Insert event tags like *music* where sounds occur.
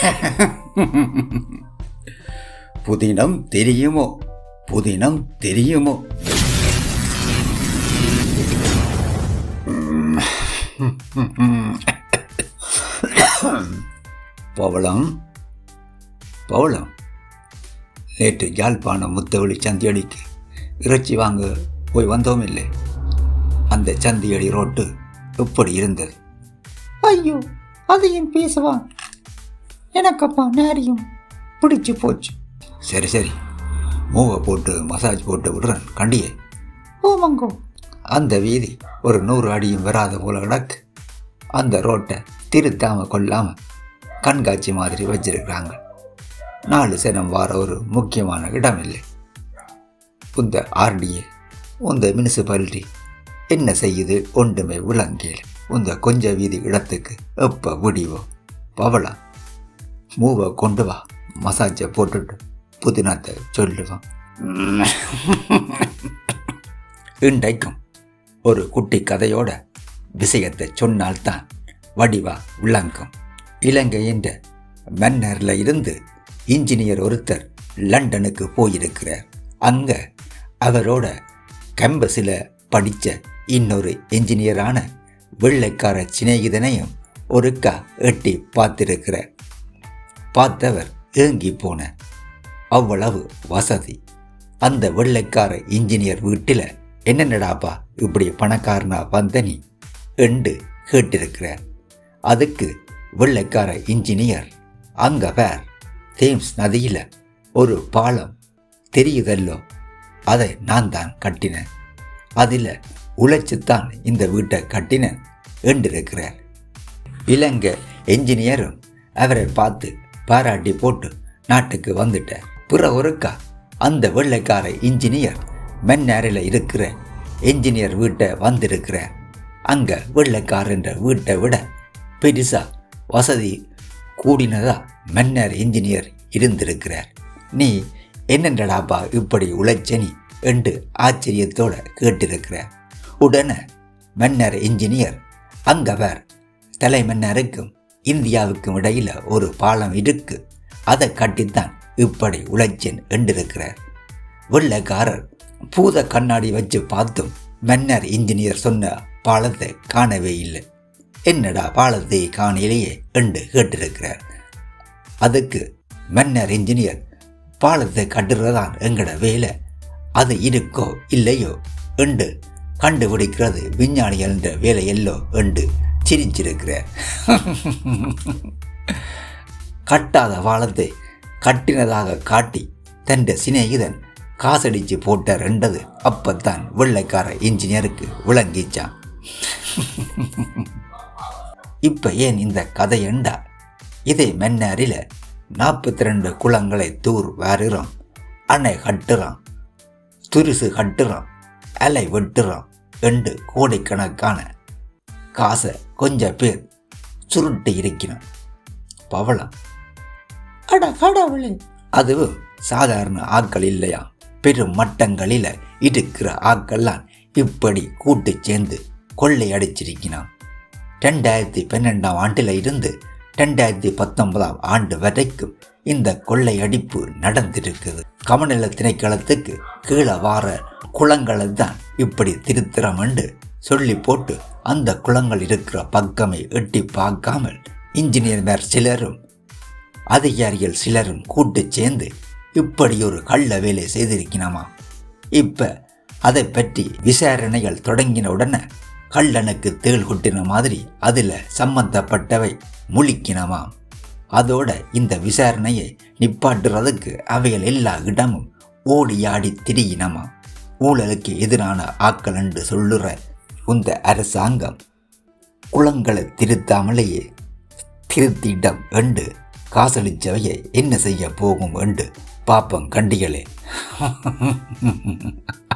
*laughs* புதினம் தெரியுமோ? புதினம் தெரியுமோ? *laughs* பவளம். பவளம். நேற்று யாழ்ப்பாணம் முத்தவழி சந்தியடிக்கு இறைச்சி வாங்க போய் வந்தோம் இல்லை? அந்த சந்தியடி ரோட்டு எப்படி இருந்தது? ஐயோ அதையும் பேசுவான் எனக்கப்பா நேரியும் பிடிச்சு போச்சு. சரி சரி. மூவை போட்டு மசாஜ் போட்டு விடுறேன். கண்டியே. ஓமங்கோ அந்த வீதி ஒரு நூறு அடியும் வராத போல கிடக்கு. அந்த ரோட்டை திருத்தாம கொல்லாம கண்காட்சி மாதிரி வச்சிருக்கிறாங்க. நாலு சனம் வார ஒரு முக்கியமான இடம் இல்லை இந்த ஆர்டிஏ உந்த முனிசிபாலிட்டி என்ன செய்யுது? ஒன்றுமே விளங்கியல் உந்த கொஞ்ச வீதி இடத்துக்கு எப்போ விடிவோ பவளா மூவை கொண்டு வா. மசாஜை போட்டுட்டு புதினத்தை சொல்லுவான் இன்றைக்கும் ஒரு குட்டி கதையோட விஷயத்தை சொன்னால்தான் வடிவா விளங்கும். இலங்கை என்ற மன்னரில் இருந்து இன்ஜினியர் ஒருத்தர் லண்டனுக்கு போயிருக்கிறார். அங்க அவரோட கேம்பஸில் படித்த இன்னொரு இன்ஜினியரான வெள்ளைக்கார சிநேகிதனையும் ஒருக்கா எட்டி பார்த்திருக்கிறார். பார்த்தவர் ஏங்கி போன அவ்வளவு வசதி. அந்த வெள்ளைக்கார இன்ஜினியர் வீட்டில் என்னென்னடாப்பா இப்படி பணக்காரனா வந்த நீ என்று கேட்டிருக்கிறார். அதுக்கு வெள்ளைக்கார இன்ஜினியர் அங்க பேர் தேம்ஸ் நதியில் ஒரு பாலம் தெரியுதல்லோ? அதை நான் தான் கட்டினேன். அதில் உழைச்சித்தான் இந்த வீட்டை கட்டினேன் என்றிருக்கிறார். இலங்கை என்ஜினியரும் அவரை பார்த்து பாராட்டி போட்டு நாட்டுக்கு வந்துட்டேன் பிற ஒருக்கா அந்த வெள்ளைக்கார இன்ஜினியர் மென்னேரில் இருக்கிற என்ஜினியர் வீட்டை வந்திருக்கிறார் அங்கே வெள்ளைக்காரன்ற வீட்டை விட பெருசாக வசதி கூடினதா மன்னர் இன்ஜினியர் இருந்திருக்கிறார். நீ என்னென்றடாப்பா இப்படி உழைச்சனி என்று ஆச்சரியத்தோட கேட்டிருக்கிறார். உடனே மன்னர் இன்ஜினியர் அங்கவர் தலைமன்னருக்கும் இந்தியாவுக்கும் இடையில் ஒரு பாலம் இருக்கு. அதை கட்டித்தான் இப்படி உழைச்சேன் என்றிருக்கிறார். வெள்ளைக்காரர் பூத கண்ணாடி வச்சு பார்த்தும் மன்னர் இன்ஜினியர் சொன்ன பாலத்தை காணவே இல்லை. என்னடா பாலத்தை காணலையே என்று கேட்டிருக்கிறார். அதுக்கு மன்னர் இன்ஜினியர் பாலத்தை கட்டுறதான் எங்கட வேலை. அது இருக்கோ இல்லையோ? என்று கண்டுபிடிக்கிறது விஞ்ஞானிகள் என்ற வேலை எல்லோ என்று சிரிச்சிருக்கிறார் கட்டாத வாழத்தை கட்டினதாக காட்டி தன் சிநேகிதன் காசடிச்சு போட்ட ரெண்டது அப்பத்தான் வெள்ளைக்கார இன்ஜினியருக்கு விளங்கிச்சான். இப்போ ஏன் இந்த கதை எண்டா? இதே மென்னாரில நாற்பத்தி ரெண்டு குளங்களை தூர் வாருறோம் அணை கட்டுறான் துரிசு கட்டுறான் அலை வெட்டுறான் என்று கோடிக்கணக்கான காசை கொஞ்சம் பேர் சுருட்டு இருக்கிறான் பவளம் அட கடவுளே. அதுவும் சாதாரண ஆட்கள் இல்லையா? பெரும் மட்டங்களில் இருக்கிற ஆட்கள்லாம் இப்படி கூட்டு சேர்ந்து கொள்ளையடிச்சிருக்கிறான் ரெண்டாயிரத்தி பன்னெண்டாம் ஆண்டில் இருந்து ரெண்டாயிரத்தி பத்தொன்பதாம் ஆண்டு வரைக்கும் இந்த கொள்ளையடிப்பு நடந்திருக்குது. கமநல திணைக்களத்துக்கு கீழே வார குளங்களை தான் இப்படி திருத்திரம் என்று சொல்லி போட்டு அந்த குளங்கள் இருக்கிற பக்கமே எட்டி பார்க்காமல் இன்ஜினியர்மார் சிலரும் அதிகாரிகள் சிலரும் கூட்டு சேர்ந்து இப்படி ஒரு கள்ள வேலை செய்திருக்கணுமா இப்ப அதை பற்றி விசாரணைகள் தொடங்கின உடனே கள்ளனுக்கு தேள் கொட்டின மாதிரி அதில் சம்பந்தப்பட்டவை முழிக்கினமாம் அதோட இந்த விசாரணையை நிப்பாட்டுறதுக்கு அவைகள் எல்லா இடமும் ஓடி ஆடி திரியினமா? ஊழலுக்கு எதிரான ஆக்கள் என்று சொல்லுற இந்த அரசாங்கம் குளங்களை திருத்தாமலேயே திருத்திடம் என்று காசளிச்சவையை என்ன செய்ய போகும் என்று பாப்பம் கண்டிகளே. *laughs*